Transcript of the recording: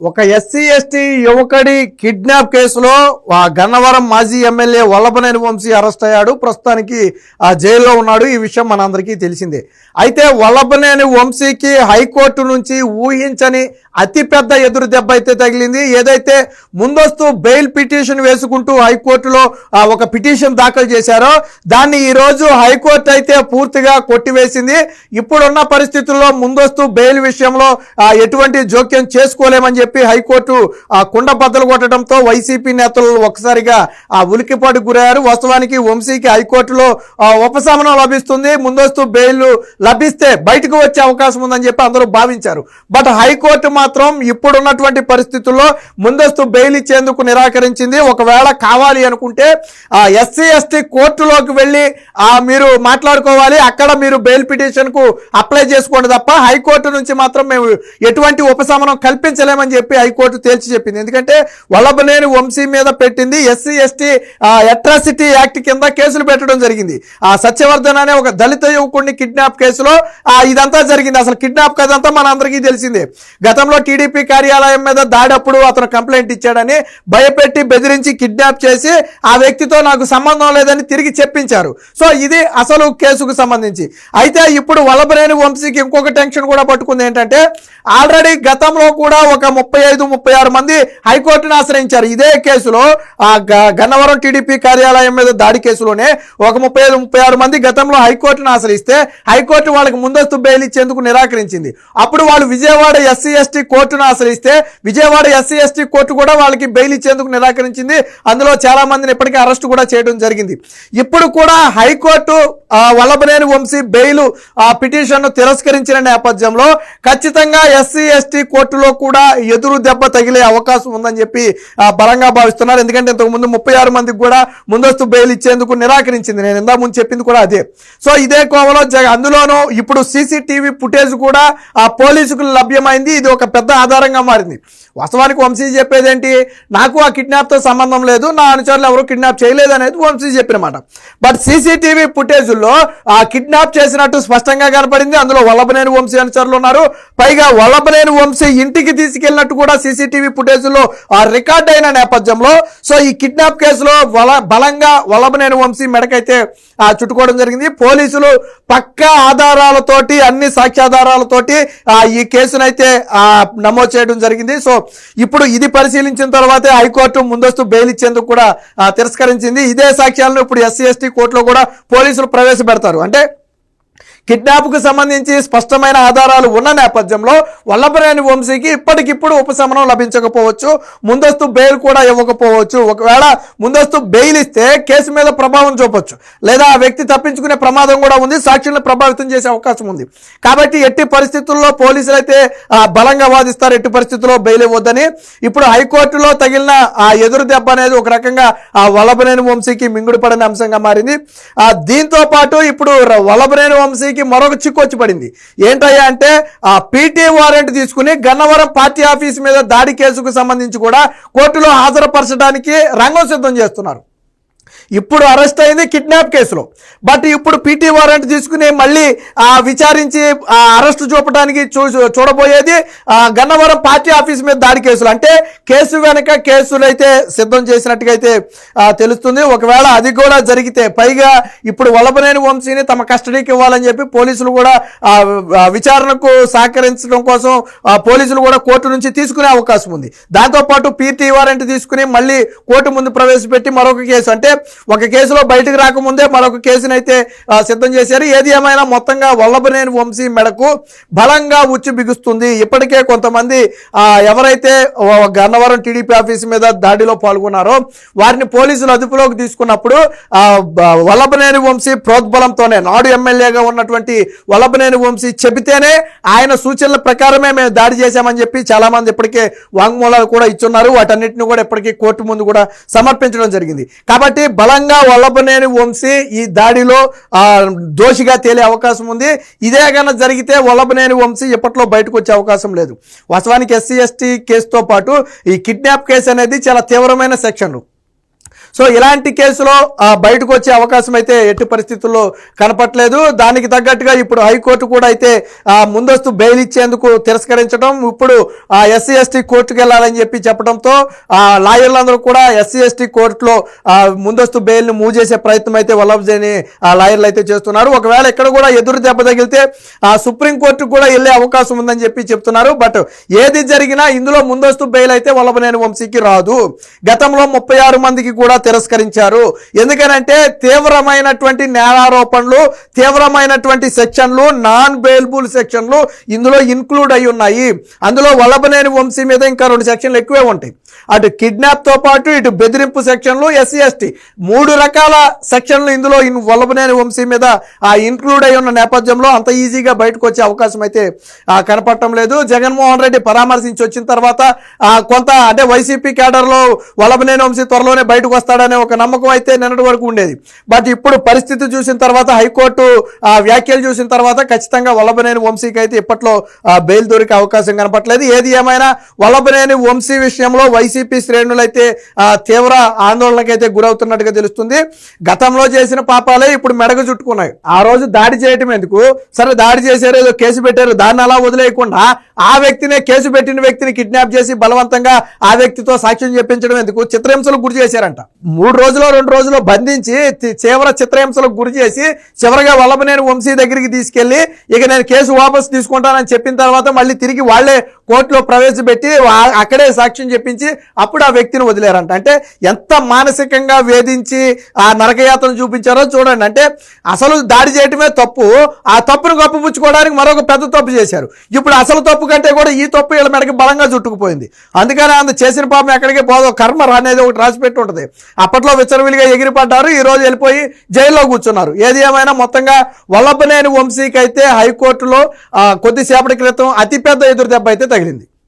ఒక SC ST యువకుడి kidnap కేసులో ఆ గన్నవరం మాజీ ఎమ్మెల్యే వల్లభనేని వంశీ అరెస్ట్ అయ్యాడు. ప్రస్తుతానికి ఆ జైల్లో ఉన్నాడు. ఈ విషయం మనందరికీ తెలిసిందే. అయితే వల్లభనేని వంశీకి హైకోర్టు నుంచి ఊహించని అతిపెద్ద ఎదురు దెబ్బ అయితే తగిలింది. ఏదైతే ముందస్తు బెయిల్ పిటిషన్ వేసుకుంటూ హైకోర్టులో ఒక పిటిషన్ దాఖలు చేశారో దాన్ని ఈరోజు హైకోర్టు అయితే పూర్తిగా కొట్టివేసింది. ఇప్పుడున్న పరిస్థితుల్లో ముందస్తు బెయిల్ విషయంలో ఎటువంటి జోక్యం చేసుకోలేమని చెప్పి హైకోర్టు కుండ బద్దలు కొట్టడంతో వైసీపీ నేతలు ఒక్కసారిగా ఆ ఉలికిపాటు గురయ్యారు. వాస్తవానికి వంశీకి హైకోర్టులో ఉపశమనం లభిస్తుంది. ముందస్తు బెయిల్ లభిస్తే బయటకు వచ్చే అవకాశం ఉందని చెప్పి అందరూ భావించారు. బట్ హైకోర్టు మా మాత్రం ఇప్పుడున్నటువంటి పరిస్థితుల్లో ముందస్తు బెయిల్ ఇచ్చేందుకు నిరాకరించింది. ఒకవేళ కావాలి అనుకుంటే ఆ ఎస్సీ ఎస్టీ కోర్టులోకి వెళ్ళి మీరు మాట్లాడుకోవాలి. అక్కడ మీరు బెయిల్ పిటిషన్కు అప్లై చేసుకోండి తప్ప హైకోర్టు నుంచి మాత్రం మేము ఎటువంటి ఉపశమనం కల్పించలేమని చెప్పి హైకోర్టు తేల్చి చెప్పింది. ఎందుకంటే వల్లభనేని వంశీ మీద పెట్టింది ఎస్సీ ఎస్టీ అట్రాసిటీ యాక్ట్ కింద కేసులు పెట్టడం జరిగింది. ఆ సత్యవర్ధన్ అనే ఒక దళిత యువకుడిని కిడ్నాప్ కేసులో ఇదంతా జరిగింది. అసలు కిడ్నాప్ కదంతా మన అందరికీ తెలిసిందే. గతంలో టీడీపీ కార్యాలయం మీద దాడప్పుడు అతను కంప్లైంట్ ఇచ్చాడని భయపెట్టి బెదిరించి కిడ్నాప్ చేసి ఆ వ్యక్తితో నాకు సంబంధం లేదని తిరిగి చెప్పించారు. సో ఇది అసలు కేసుకు సంబంధించి. అయితే ఇప్పుడు వలబరేని వంశీకి ఇంకొక టెన్షన్ కూడా పట్టుకుంది ఏంటంటే ఆల్రెడీ గతంలో కూడా ఒక ముప్పై ఐదు ముప్పై ఆరు మంది హైకోర్టును ఆశ్రయించారు. ఇదే కేసులో ఆ గన్నవరం టీడీపీ కార్యాలయం మీద దాడి కేసులోనే ఒక ముప్పై ఐదు ముప్పై ఆరు మంది గతంలో హైకోర్టును ఆశ్రయిస్తే హైకోర్టు వాళ్ళకి ముందస్తు బెయిల్ ఇచ్చేందుకు నిరాకరించింది. అప్పుడు వాళ్ళు విజయవాడ ఎస్సీ ఎస్టీ కోర్టును ఆశ్రయిస్తే విజయవాడ ఎస్సీ ఎస్టీ కోర్టు కూడా వాళ్ళకి బెయిల్ ఇచ్చేందుకు నిరాకరించింది. అందులో చాలా మందిని ఇప్పటికీ అరెస్ట్ కూడా చేయడం జరిగింది. ఇప్పుడు కూడా high court Vallabhaneni Vamsi bail ఆ పిటిషన్ తిరస్కరించిన నేపథ్యంలో ఖచ్చితంగా ఎస్సీ ఎస్టీ కోర్టులో కూడా ఎదురు దెబ్బ తగిలే అవకాశం ఉందని చెప్పి బలంగా భావిస్తున్నారు. ఎందుకంటే ఇంతకు ముందు ముప్పై ఆరు మందికి కూడా ముందస్తు బెయిల్ ఇచ్చేందుకు నిరాకరించింది. నేను ఇందా ముందు చెప్పింది కూడా అదే. సో ఇదే కోవలో జగ అందులోనూ ఇప్పుడు సీసీటీవీ ఫుటేజ్ కూడా ఆ పోలీసుకు లభ్యమైంది. ఇది ఒక పెద్ద ఆధారంగా మారింది. వాస్తవానికి వంశీ చెప్పేది ఏంటి నాకు ఆ కిడ్నాప్తో సంబంధం లేదు నా అనుచరులు ఎవరు కిడ్నాప్ చేయలేదు అనేది వంశీ చెప్పినమాట. బట్ సీసీటీవీ ఫుటేజ్లో ఆ కిడ్నాప్ చేసినట్టు స్పష్టంగా కనపడింది. అందులో వల్లభనేని వంశీ అనుచరులు ఉన్నారు. పైగా వల్లభనేని వంశీ ఇంటికి తీసుకెళ్ళినట్టు కూడా సీసీటీవీ ఫుటేజ్లో ఆ రికార్డ్ అయిన నేపథ్యంలో. సో ఈ కిడ్నాప్ కేసులో వల బలంగా వల్లభనేని వంశీ మెడకైతే చుట్టుకోవడం జరిగింది. పోలీసులు పక్కా ఆధారాలతోటి అన్ని సాక్ష్యాధారాలతోటి ఈ కేసునైతే ఆ, నమోదు చేయడం జరిగింది. సో ఇప్పుడు ఇది పరిశీలించిన తర్వాతే హైకోర్టు ముందస్తు బెయిల్ ఇచ్చేందుకు కూడా తిరస్కరించింది. ఇదే సాక్ష్యాలను ఇప్పుడు ఎస్సీ ఎస్టీ కోర్టులో కూడా పోలీసులు ప్రవేశపెడతారు. అంటే కిడ్నాప్కు సంబంధించి స్పష్టమైన ఆధారాలు ఉన్న నేపథ్యంలో వల్లభనేని వంశీకి ఇప్పటికిప్పుడు ఉపశమనం లభించకపోవచ్చు. ముందస్తు బెయిల్ కూడా ఇవ్వకపోవచ్చు. ఒకవేళ ముందస్తు బెయిల్ ఇస్తే కేసు మీద ప్రభావం చూపొచ్చు. లేదా ఆ వ్యక్తి తప్పించుకునే ప్రమాదం కూడా ఉంది. సాక్షులను ప్రభావితం చేసే అవకాశం ఉంది. కాబట్టి ఎట్టి పరిస్థితుల్లో పోలీసులు అయితే ఆ, బలంగా వాదిస్తారు. ఎట్టి పరిస్థితుల్లో బెయిల్ ఇవ్వద్దని. ఇప్పుడు హైకోర్టులో తగిలిన ఆ ఎదురు దెబ్బ అనేది ఒక రకంగా ఆ వల్లభనేని వంశీకి మింగుడు పడని అంశంగా మారింది. దీంతో పాటు ఇప్పుడు వల్లభనేని వంశీకి మరొక చిక్కు వచ్చి పడింది. ఏంటయ్యా అంటే ఆ పీటీ వారెంట్ తీసుకుని గన్నవరం పార్టీ ఆఫీస్ మీద దాడి కేసుకు సంబంధించి కూడా కోర్టులో హాజరుపరచడానికి రంగం సిద్ధం చేస్తున్నారు. ఇప్పుడు అరెస్ట్ అయింది కిడ్నాప్ కేసులో. బట్ ఇప్పుడు పీటీ వారెంట్ తీసుకుని మళ్ళీ విచారించి ఆ అరెస్ట్ చూపడానికి చూ చూడబోయేది గన్నవరం పార్టీ ఆఫీస్ మీద దాడి కేసులు. అంటే కేసు వెనక కేసులు అయితే సిద్ధం చేసినట్టుగా అయితే తెలుస్తుంది. ఒకవేళ అది కూడా జరిగితే పైగా ఇప్పుడు వల్లభనేని వంశీని తమ కస్టడీకి ఇవ్వాలని చెప్పి పోలీసులు కూడా విచారణకు సహకరించడం కోసం పోలీసులు కూడా కోర్టు నుంచి తీసుకునే అవకాశం ఉంది. దాంతోపాటు పీటీ వారెంట్ తీసుకుని మళ్ళీ కోర్టు ముందు ప్రవేశపెట్టి మరొక కేసు. అంటే ఒక కేసులో బయటకు రాకముందే మరొక కేసునైతే సిద్ధం చేశారు. ఏది ఏమైనా మొత్తంగా వల్లభనేని వంశీ మెడకు బలంగా ఉచ్చు బిగుస్తుంది. ఇప్పటికే కొంతమంది ఎవరైతే గన్నవరం టీడీపీ ఆఫీస్ మీద దాడిలో పాల్గొన్నారో వారిని పోలీసులు అదుపులోకి తీసుకున్నప్పుడు ఆ, వల్లభనేని వంశీ ప్రోద్బలంతోనే నాడు ఎమ్మెల్యేగా ఉన్నటువంటి వల్లభనేని వంశీ చెబితేనే ఆయన సూచనల ప్రకారమే మేము దాడి చేశామని చెప్పి చాలా మంది ఇప్పటికే వాంగ్మూలాలు కూడా ఇచ్చున్నారు. వాటన్నిటిని కూడా ఇప్పటికీ కోర్టు ముందు కూడా సమర్పించడం జరిగింది. కాబట్టి బలంగా వల్లభనేని వంశీ ఈ దాడిలో దోషిగా తేలే అవకాశం ఉంది. ఇదే కన్నా జరిగితే వల్లభనేని వంశీ ఇప్పట్లో బయటకు వచ్చే అవకాశం లేదు. వాస్తవానికి ఎస్సీ ఎస్టీ కేసుతో పాటు ఈ కిడ్నాప్ కేసు అనేది చాలా తీవ్రమైన సెక్షన్లు. సో ఇలాంటి కేసులో బయటకు వచ్చే అవకాశం అయితే ఎట్టి పరిస్థితుల్లో కనపట్లేదు. దానికి తగ్గట్టుగా ఇప్పుడు హైకోర్టు కూడా అయితే ఆ, ముందస్తు బెయిల్ ఇచ్చేందుకు తిరస్కరించడం ఇప్పుడు ఆ ఎస్సీ ఎస్టీ కోర్టుకు వెళ్ళాలని చెప్పి చెప్పడంతో ఆ లాయర్లందరూ కూడా ఎస్సీ ఎస్టీ కోర్టులో ముందస్తు బెయిల్ని మూవ్ చేసే ప్రయత్నం అయితే వల్లభజేని ఆ లాయర్లు అయితే చేస్తున్నారు. ఒకవేళ ఇక్కడ కూడా ఎదురు దెబ్బ తగిలితే ఆ సుప్రీంకోర్టుకు కూడా వెళ్ళే అవకాశం ఉందని చెప్పి చెప్తున్నారు. బట్ ఏది జరిగినా ఇందులో ముందస్తు బెయిల్ అయితే వల్లభనేని వంశీకి రాదు. గతంలో ముప్పై ఆరు మందికి కూడా తిరస్కరించారు. ఎందుకనంటే తీవ్రమైనటువంటి నేరారోపణలు తీవ్రమైనటువంటి సెక్షన్లు నాన్ బెయిల్బుల్ సెక్షన్లు ఇందులో ఇన్క్లూడ్ అయి ఉన్నాయి. అందులో వల్లభనేని వంశీ మీద ఇంకా రెండు సెక్షన్లు ఎక్కువే ఉంటాయి. అటు కిడ్నాప్తో పాటు ఇటు బెదిరింపు సెక్షన్లు ఎస్సీ ఎస్టీ మూడు రకాల సెక్షన్లు ఇందులో వల్లభనేని వంశీ మీద ఆ ఇన్క్లూడ్ అయి ఉన్న నేపథ్యంలో అంత ఈజీగా బయటకు వచ్చే అవకాశం అయితే కనపడటం లేదు. జగన్మోహన్ రెడ్డి పరామర్శించి వచ్చిన తర్వాత కొంత అంటే వైసీపీ కేడర్లో వల్లభనేని వంశీ త్వరలోనే బయటకు వస్తాడనే ఒక నమ్మకం అయితే నిన్నటి వరకు ఉండేది. బట్ ఇప్పుడు పరిస్థితి చూసిన తర్వాత హైకోర్టు ఆ, వ్యాఖ్యలు చూసిన తర్వాత ఖచ్చితంగా వల్లభనేని వంశీకి అయితే ఇప్పట్లో ఆ, బెయిల్ దొరికే అవకాశం కనపట్లేదు ఏది ఏమైనా వల్లభనేని వంశీ విషయంలో వైసీపీ శ్రేణులు అయితే తీవ్ర ఆందోళనకైతే గురవుతున్నట్టుగా తెలుస్తుంది. గతంలో చేసిన పాపాలే ఇప్పుడు మెడగ చుట్టుకున్నాయి. ఆ రోజు దాడి చేయటం ఎందుకు? సరే దాడి చేశారు ఏదో కేసు పెట్టారు దాన్ని అలా వదిలేయకుండా ఆ వ్యక్తినే కేసు పెట్టిన వ్యక్తిని కిడ్నాప్ చేసి బలవంతంగా ఆ వ్యక్తితో సాక్ష్యం చెప్పించడం ఎందుకు? చిత్రహింసలు గురి చేశారంట. మూడు రోజులు రెండు రోజులు బంధించి చివర చిత్రహింసలకు గురి చేసి చివరిగా వల్లభనేని వంశీ దగ్గరికి తీసుకెళ్ళి ఇక నేను కేసు వాపసు తీసుకుంటానని చెప్పిన తర్వాత మళ్ళీ తిరిగి వాళ్ళే కోర్టులో ప్రవేశపెట్టి అక్కడే సాక్ష్యం చెప్పించి అప్పుడు ఆ వ్యక్తిని వదిలేరంట. అంటే ఎంత మానసికంగా వేధించి ఆ నరకయాత్రను చూపించారో చూడండి. అంటే అసలు దాడి చేయటమే తప్పు. ఆ తప్పును కప్పుపుచ్చుకోవడానికి మరొక పెద్ద తప్పు చేశారు. ఇప్పుడు అసలు తప్పు కంటే కూడా ఈ తప్పు వీళ్ళ మెడకి బలంగా చుట్టుకుపోయింది. అందుకని అందు చేసిన పాపం ఎక్కడికి పోదో కర్మ అనేది ఒకటి రాసిపెట్టి ఉంటుంది. అప్పట్లో విచ్చరవిలిగా ఎగిరిపడ్డారు. ఈ రోజు వెళ్ళిపోయి జైల్లో కూర్చున్నారు. ఏది ఏమైనా మొత్తంగా వల్లభనేని వంశీకి అయితే హైకోర్టులో కొద్దిసేపటి క్రితం అతిపెద్ద ఎదురు దెబ్బ అయితే తగిలింది